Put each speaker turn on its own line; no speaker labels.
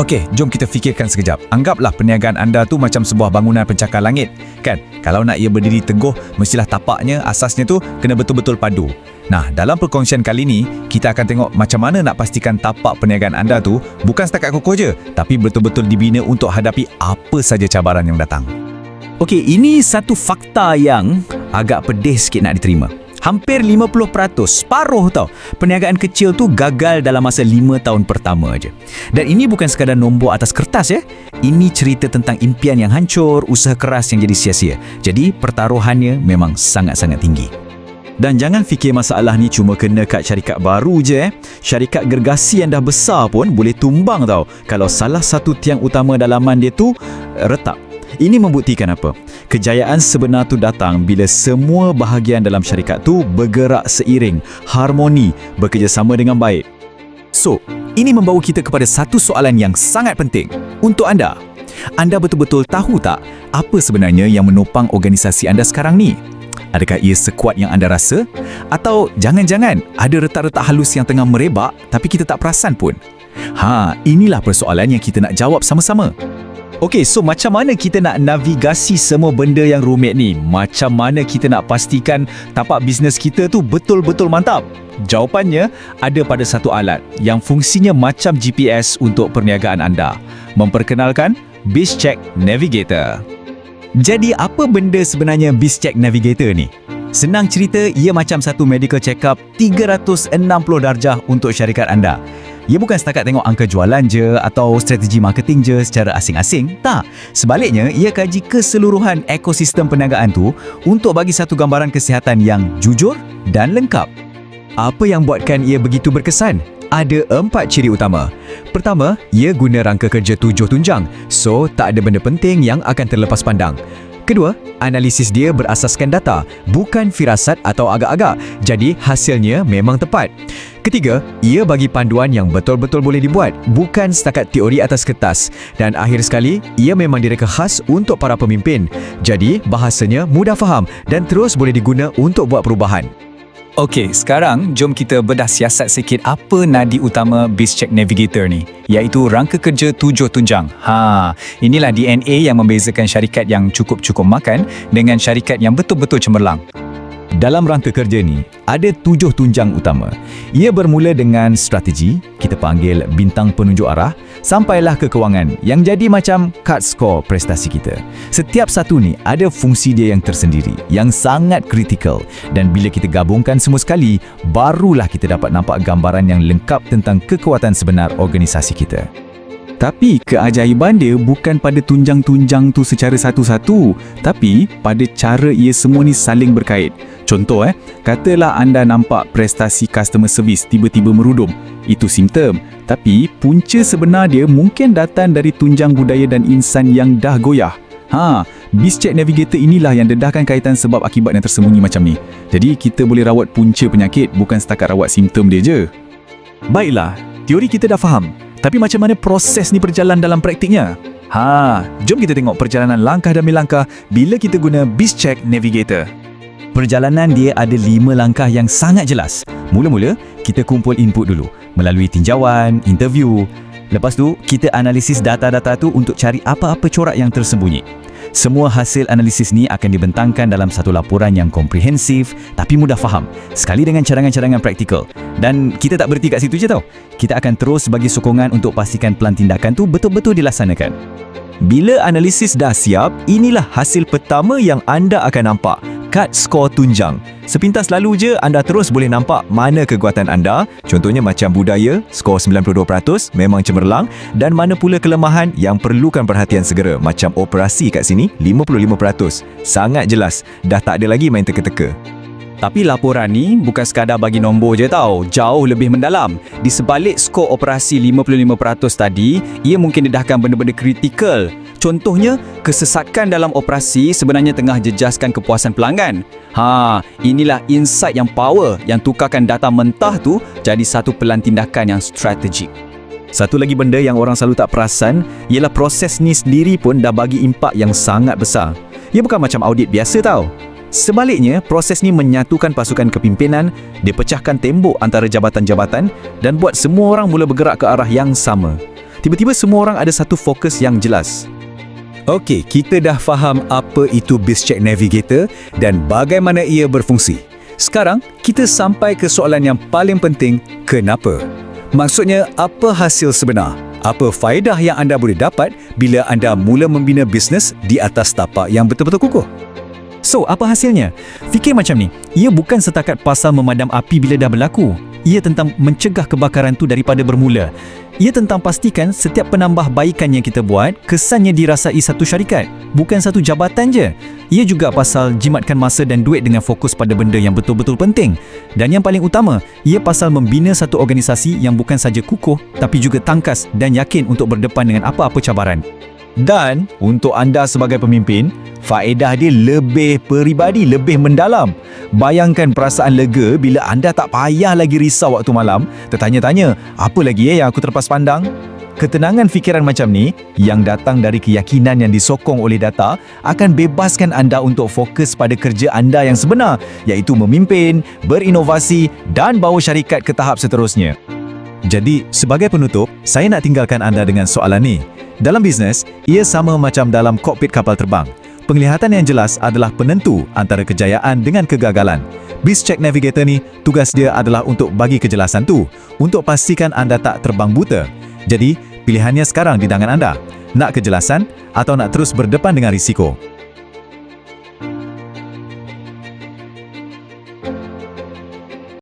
Okey, jom kita fikirkan sekejap. Anggaplah perniagaan anda tu macam sebuah bangunan pencakar langit. Kan? Kalau nak ia berdiri teguh, mestilah tapaknya, asasnya tu kena betul-betul padu. Nah, dalam perkongsian kali ni, kita akan tengok macam mana nak pastikan tapak perniagaan anda tu bukan setakat kokoh je, tapi betul-betul dibina untuk hadapi apa saja cabaran yang datang.
Okey, ini satu fakta yang agak pedih sikit nak diterima. Hampir 50%, separuh tau, perniagaan kecil tu gagal dalam masa 5 tahun pertama aja. Dan ini bukan sekadar nombor atas kertas ya. Ini cerita tentang impian yang hancur, usaha keras yang jadi sia-sia. Jadi pertaruhannya memang sangat-sangat tinggi. Dan jangan fikir masalah ni cuma kena kat syarikat baru je eh. Syarikat gergasi yang dah besar pun boleh tumbang tau kalau salah satu tiang utama dalaman dia tu retak. Ini membuktikan apa? Kejayaan sebenar tu datang bila semua bahagian dalam syarikat tu bergerak seiring, harmoni, bekerjasama dengan baik. So, ini membawa kita kepada satu soalan yang sangat penting untuk anda. Anda betul-betul tahu tak apa sebenarnya yang menopang organisasi anda sekarang ni? Adakah ia sekuat yang anda rasa? Atau jangan-jangan ada retak-retak halus yang tengah merebak tapi kita tak perasan pun? Ha, inilah persoalan yang kita nak jawab sama-sama. Okey, so macam mana kita nak navigasi semua benda yang rumit ni? Macam mana kita nak pastikan tapak bisnes kita tu betul-betul mantap? Jawapannya ada pada satu alat yang fungsinya macam GPS untuk perniagaan anda. Memperkenalkan BizCheck Navigator. Jadi apa benda sebenarnya BizCheck Navigator ni? Senang cerita, ia macam satu medical check-up 360 darjah untuk syarikat anda. Ia bukan setakat tengok angka jualan je atau strategi marketing je secara asing-asing. Tak. Sebaliknya, ia kaji keseluruhan ekosistem perniagaan tu untuk bagi satu gambaran kesihatan yang jujur dan lengkap. Apa yang buatkan ia begitu berkesan? Ada empat ciri utama. Pertama, ia guna rangka kerja tujuh tunjang. So, tak ada benda penting yang akan terlepas pandang. Kedua, analisis dia berasaskan data, bukan firasat atau agak-agak. Jadi, hasilnya memang tepat. Ketiga, ia bagi panduan yang betul-betul boleh dibuat, bukan setakat teori atas kertas. Dan akhir sekali, ia memang direka khas untuk para pemimpin. Jadi, bahasanya mudah faham dan terus boleh diguna untuk buat perubahan. Okey, sekarang jom kita bedah siasat sikit apa nadi utama BizCheck Navigator ni, iaitu rangka kerja tujuh tunjang. Ha, inilah DNA yang membezakan syarikat yang cukup-cukup makan dengan syarikat yang betul-betul cemerlang. Dalam rangka kerja ni, ada tujuh tunjang utama. Ia bermula dengan strategi, kita panggil bintang penunjuk arah, sampailah ke kewangan yang jadi macam card score prestasi kita. Setiap satu ni ada fungsi dia yang tersendiri, yang sangat kritikal dan bila kita gabungkan semua sekali, barulah kita dapat nampak gambaran yang lengkap tentang kekuatan sebenar organisasi kita. Tapi keajaiban dia bukan pada tunjang-tunjang tu secara satu-satu, tapi pada cara ia semua ni saling berkait. Contoh eh, katalah anda nampak prestasi customer service tiba-tiba merudum. Itu simptom. Tapi punca sebenar dia mungkin datang dari tunjang budaya dan insan yang dah goyah. Ha, BizCheck Navigator inilah yang dedahkan kaitan sebab akibat yang tersembunyi macam ni. Jadi kita boleh rawat punca penyakit bukan setakat rawat simptom dia je. Baiklah, teori kita dah faham. Tapi macam mana proses ni berjalan dalam praktiknya? Ha, jom kita tengok perjalanan langkah demi langkah bila kita guna BizCheck Navigator. Perjalanan dia ada lima langkah yang sangat jelas. Mula-mula, kita kumpul input dulu melalui tinjauan, interview. Lepas tu, kita analisis data-data tu untuk cari apa-apa corak yang tersembunyi. Semua hasil analisis ni akan dibentangkan dalam satu laporan yang komprehensif tapi mudah faham, sekali dengan cadangan-cadangan praktikal. Dan kita tak berhenti kat situ je tau. Kita akan terus bagi sokongan untuk pastikan pelan tindakan tu betul-betul dilaksanakan. Bila analisis dah siap, inilah hasil pertama yang anda akan nampak kad skor tunjang. Sepintas lalu je anda terus boleh nampak mana kekuatan anda, contohnya macam budaya, skor 92% memang cemerlang dan mana pula kelemahan yang perlukan perhatian segera macam operasi kat sini 55%. Sangat jelas, dah tak ada lagi main teka-teka. Tapi laporan ni bukan sekadar bagi nombor je tau, jauh lebih mendalam. Di sebalik skor operasi 55% tadi, ia mungkin dedahkan benda-benda kritikal Contohnya, kesesakan dalam operasi sebenarnya tengah jejaskan kepuasan pelanggan. Ha, inilah insight yang power yang tukarkan data mentah tu jadi satu pelan tindakan yang strategik. Satu lagi benda yang orang selalu tak perasan ialah proses ni sendiri pun dah bagi impak yang sangat besar. Ia bukan macam audit biasa tau. Sebaliknya, proses ni menyatukan pasukan kepimpinan, dia pecahkan tembok antara jabatan-jabatan dan buat semua orang mula bergerak ke arah yang sama. Tiba-tiba semua orang ada satu fokus yang jelas. Okey, kita dah faham apa itu BizCheck Navigator dan bagaimana ia berfungsi. Sekarang, kita sampai ke soalan yang paling penting, kenapa? Maksudnya, apa hasil sebenar? Apa faedah yang anda boleh dapat bila anda mula membina bisnes di atas tapak yang betul-betul kukuh?
So, apa hasilnya? Fikir macam ni, ia bukan setakat pasal memadam api bila dah berlaku. Ia tentang mencegah kebakaran tu daripada bermula. Ia tentang pastikan setiap penambahbaikan yang kita buat kesannya dirasai satu syarikat, bukan satu jabatan je. Ia juga pasal jimatkan masa dan duit dengan fokus pada benda yang betul-betul penting. Dan yang paling utama, ia pasal membina satu organisasi yang bukan saja kukuh tapi juga tangkas dan yakin untuk berdepan dengan apa-apa cabaran.
Dan untuk anda sebagai pemimpin, faedah dia lebih peribadi, lebih mendalam. Bayangkan perasaan lega bila anda tak payah lagi risau waktu malam, tertanya-tanya, apa lagi eh yang aku terlepas pandang? Ketenangan fikiran macam ni yang datang dari keyakinan yang disokong oleh data akan bebaskan anda untuk fokus pada kerja anda yang sebenar iaitu memimpin, berinovasi dan bawa syarikat ke tahap seterusnya. Jadi, sebagai penutup, saya nak tinggalkan anda dengan soalan ni. Dalam bisnes, ia sama macam dalam kokpit kapal terbang. Penglihatan yang jelas adalah penentu antara kejayaan dengan kegagalan. BizCheck Navigator ni, tugas dia adalah untuk bagi kejelasan tu, untuk pastikan anda tak terbang buta. Jadi, pilihannya sekarang di tangan anda. Nak kejelasan atau nak terus berdepan dengan risiko?